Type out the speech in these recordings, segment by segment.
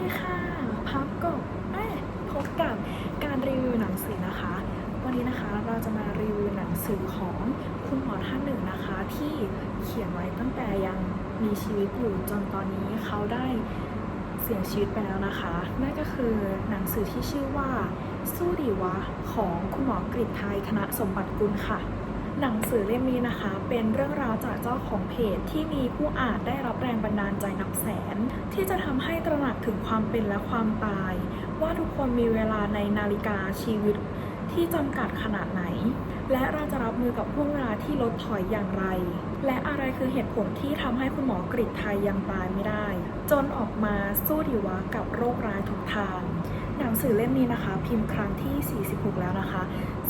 ดีค่ะ พับกบแม่พบกับการรีวิวหนังสือนะคะ วันนี้นะคะเราจะมารีวิวหนังสือของคุณหมอท่านหนึ่งนะคะ ที่เขียนไว้ตั้งแต่ยังมีชีวิตอยู่จนตอนนี้เขาได้เสียชีวิตไปแล้วนะคะนั่นก็คือหนังสือที่ชื่อว่าสู้ดีวะของคุณหมอกริไทยธนสมบัติกุลค่ะ หนังสือเล่มนี้นะคะเป็นเรื่องราวจากเจ้าของเพจที่มีผู้อ่านได้รับแรงบันดาลใจนับแสน ที่จะทำให้ตระหนักถึงความเป็นและความตาย ว่าทุกคนมีเวลาในนาฬิกาชีวิตที่จำกัดขนาดไหน และเราจะรับมือกับห่วงเวลาที่ลดถอยอย่างไร และอะไรคือเหตุผลที่ทำให้คุณหมอกฤษไทยยังตายไม่ได้ จนออกมาสู้ดีวะกับโรคร้ายทุกทาง นังสือเล่มนี้นะคะ พิมพ์ครั้งที่ 46 แล้วนะคะ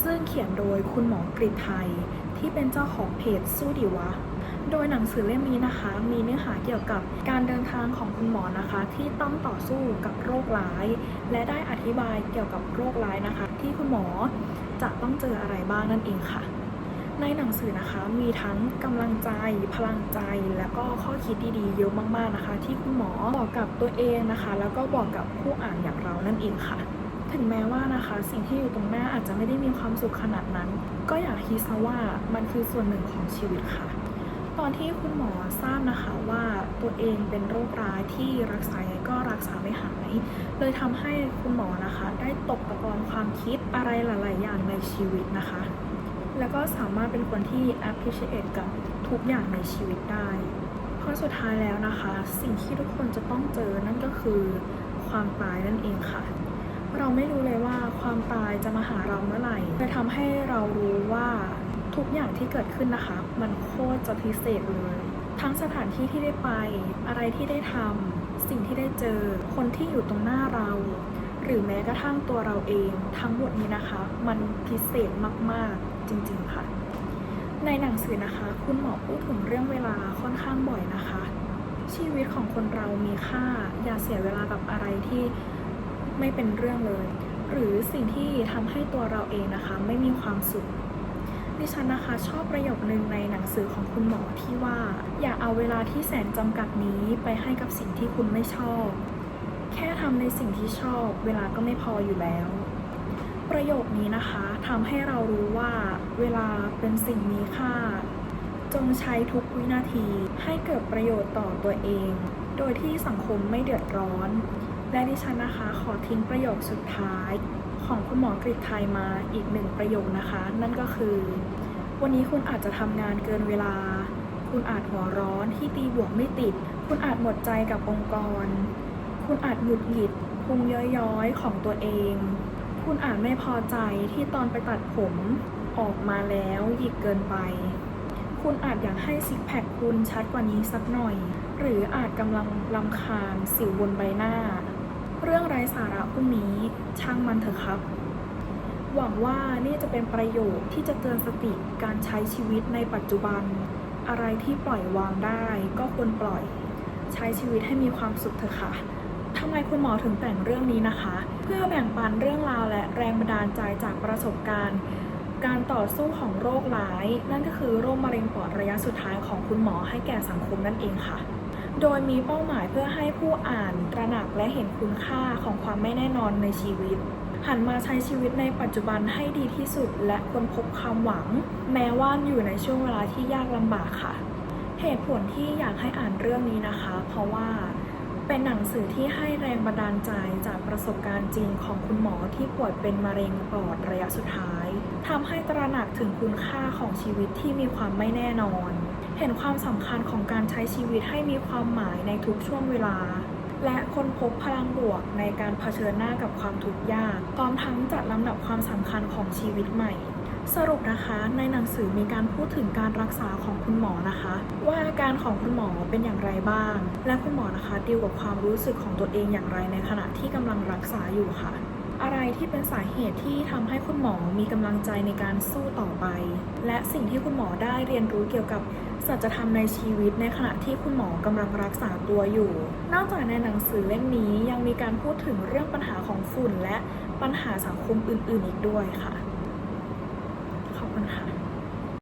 ซึ่งเขียนโดยคุณหมอกฤษไทย ที่เป็นเจ้าของเพจสู้ดีวะ โดยหนังสือเล่มนี้นะคะ มีเนื้อหาเกี่ยวกับการเดินทางของคุณหมอนะคะ ที่ต้องต่อสู้กับโรคร้าย และได้อธิบายเกี่ยวกับโรคร้ายนะคะ ที่คุณหมอจะต้องเจออะไรบ้างนั่นเองค่ะ ในหนังสือนะคะมีทั้งกำลังใจ พลังใจ และก็ข้อคิดดีๆเยอะมากๆนะคะ ที่คุณหมอบอกกับตัวเองนะคะ แล้วก็บอกกับผู้อ่านอย่างเรานั่นเองค่ะ ถึงแม้ว่านะคะ สิ่งที่อยู่ตรงหน้าอาจจะไม่ได้มีความสุขขนาดนั้น ก็อยากคิดซะว่ามันคือส่วนหนึ่งของชีวิตค่ะ ตอนที่คุณหมอทราบนะคะว่าตัวเองเป็นโรคร้ายที่รักษาไงก็รักษาไม่หายเลยทำให้คุณหมอนะคะ ได้ตกตะกอนความคิดอะไรหลาย ๆ อย่างในชีวิตนะคะ แล้วก็สามารถเป็นคนที่ appreciate กับทุกอย่างในชีวิตได้เพราะสุดท้ายแล้วนะคะ สิ่งที่ทุกคนจะต้องเจอนั่นก็คือความตายนั่นเองค่ะ เราไม่รู้เลยว่าความตายจะมาหาเราเมื่อไหร่เลยทำให้เรารู้ว่าทุกอย่างที่เกิดขึ้นนะคะ มันโคตรจะพิเศษเลย ทั้งสถานที่ที่ได้ไป อะไรที่ได้ทำสิ่งที่ได้เจอ คนที่อยู่ตรงหน้าเรา หรือแม้กระทั่งตัวเราเอง ทั้งหมดนี้นะคะ มันพิเศษมากๆ จริง ๆ ค่ะ ในหนังสือนะคะ คุณหมอพูดถึงเรื่องเวลาค่อนข้างบ่อยนะคะ ชีวิตของคนเรามีค่า อย่าเสียเวลากับอะไรที่ไม่เป็นเรื่องเลย หรือสิ่งที่ทำให้ตัวเราเองนะคะ ไม่มีความสุขดิฉันนะคะชอบประโยคนึงในหนังสือของคุณหมอที่ว่า อย่าเอาเวลาที่แสนจำกัดนี้ไปให้กับสิ่งที่คุณไม่ชอบ แค่ทำในสิ่งที่ชอบ เวลาก็ไม่พออยู่แล้ว ประโยคนี้นะคะทำให้เรารู้ว่าเวลาเป็นสิ่งมีค่า จงใช้ทุกวินาทีให้เกิดประโยชน์ต่อตัวเอง โดยที่สังคมไม่เดือดร้อน และดิฉันนะคะขอทิ้งประโยคสุดท้ายของคุณหมอกฤษไทยมาอีกหนึ่งประโยคนะคะ นั่นก็คือ วันนี้คุณอาจจะทำงานเกินเวลา คุณอาจหัวร้อนที่ตีบวกไม่ติด คุณอาจหมดใจกับองค์กร คุณอาจหงุดหงิดพุงย้อยๆของตัวเอง คุณอาจไม่พอใจที่ตอนไปตัดผมออกมาแล้วหยิกเกินไป คุณอาจอยากให้ซิกแพคคุณชัดกว่านี้สักหน่อย หรืออาจกำลังลำคาญสิวบนใบหน้า เรื่องไร้สาระพวกนี้ช่างมันเถอะครับ หวังว่านี่จะเป็นประโยชน์ที่จะเตือนสติการใช้ชีวิตในปัจจุบัน อะไรที่ปล่อยวางได้ก็ควรปล่อย ใช้ชีวิตให้มีความสุขเถอะค่ะ ทำไมคุณหมอถึงแต่งเรื่องนี้นะคะ เพื่อแบ่งปันเรื่องราวและแรงบันดาลใจจากประสบการณ์ การต่อสู้ของโรคร้าย นั่นก็คือโรคมะเร็งปอดระยะสุดท้ายของคุณหมอให้แก่สังคมนั่นเองค่ะ โดยมีเป้าหมายเพื่อให้ผู้อ่านตระหนักและเห็นคุณค่าของความไม่แน่นอนในชีวิตหันมาใช้ชีวิตในปัจจุบันให้ดีที่สุด และค้นพบความหวัง แม้ว่าอยู่ในช่วงเวลาที่ยากลำบากค่ะ เหตุผลที่อยากให้อ่านเรื่องนี้นะคะ เพราะว่า เป็นหนังสือที่ให้แรงบันดาลใจจากประสบการณ์จริงของคุณหมอที่ป่วยเป็นมะเร็งปอดระยะสุดท้ายทำให้ตระหนักถึงคุณค่าของชีวิตที่มีความไม่แน่นอน เห็นความสำคัญของการใช้ชีวิตให้มีความหมายในทุกช่วงเวลา และค้นพบพลังบวกในการเผชิญหน้ากับความทุกข์ยากพร้อมทั้งจัดลำดับความสำคัญของชีวิตใหม่ สรุปนะคะในหนังสือมีการพูดถึงการรักษาของคุณหมอนะคะ ว่าอาการของคุณหมอเป็นอย่างไรบ้าง และคุณหมอนะคะดีลกับความรู้สึกของตัวเองอย่างไรในขณะที่กำลังรักษาอยู่ค่ะ อะไรที่เป็นสาเหตุที่ทำให้คุณหมอมีกำลังใจในการสู้ต่อไป และสิ่งที่คุณหมอได้เรียนรู้เกี่ยวกับสัจธรรมในชีวิตในขณะที่คุณหมอกำลังรักษาตัวอยู่ นอกจากในหนังสือเล่มนี้ยังมีการพูดถึงเรื่องปัญหาของฝุ่นและปัญหาสังคมอื่น ๆ อีกด้วยค่ะ นะคะ